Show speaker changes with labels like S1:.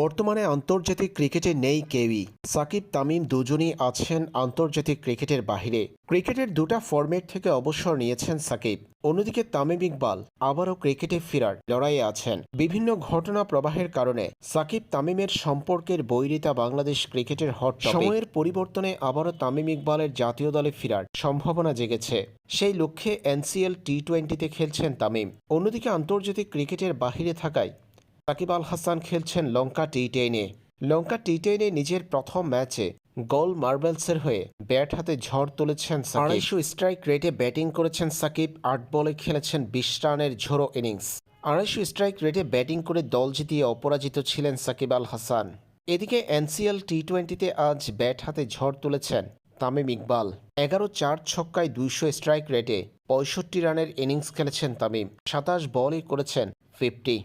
S1: বর্তমানে আন্তর্জাতিক ক্রিকেটে নেই কেউই। সাকিব, তামিম দুজনই আছেন আন্তর্জাতিক ক্রিকেটের বাহিরে। ক্রিকেটের দুটা ফরম্যাট থেকে অবসর নিয়েছেন সাকিব। অন্যদিকে তামিম ইকবাল আবারও ক্রিকেটে ফেরার লড়াইয়ে আছেন। বিভিন্ন ঘটনা প্রবাহের কারণে সাকিব, তামিমের সম্পর্কের বৈরিতা বাংলাদেশ ক্রিকেটের হট সময়ের পরিবর্তনে আবারও তামিম ইকবালের জাতীয় দলে ফেরার সম্ভাবনা জেগেছে। সেই লক্ষ্যে এনসিএল টি টোয়েন্টিতে খেলছেন তামিম। অন্যদিকে আন্তর্জাতিক ক্রিকেটের বাহিরে থাকায় সাকিব আল হাসান খেলছেন লঙ্কা টি টেনে লঙ্কা টি টেনে নিজের প্রথম ম্যাচে গোল মার্বেলসের হয়ে ব্যাট হাতে ঝড় তুলেছেন আড়াইশো স্ট্রাইক রেটে ব্যাটিং করেছেন সাকিব, আট বলে খেলেছেন বিশ রানের ঝোড়ো ইনিংস। আড়াইশো স্ট্রাইক রেটে ব্যাটিং করে দল জিতিয়ে অপরাজিত ছিলেন সাকিব আল হাসান। এদিকে এনসিএল টি টোয়েন্টিতে আজ ব্যাট হাতে ঝড় তুলেছেন তামিম ইকবাল। এগারো চার ছক্কায় দুইশো স্ট্রাইক রেটে পঁয়ষট্টি রানের ইনিংস খেলেছেন তামিম। সাতাশ বলই করেছেন ফিফটি।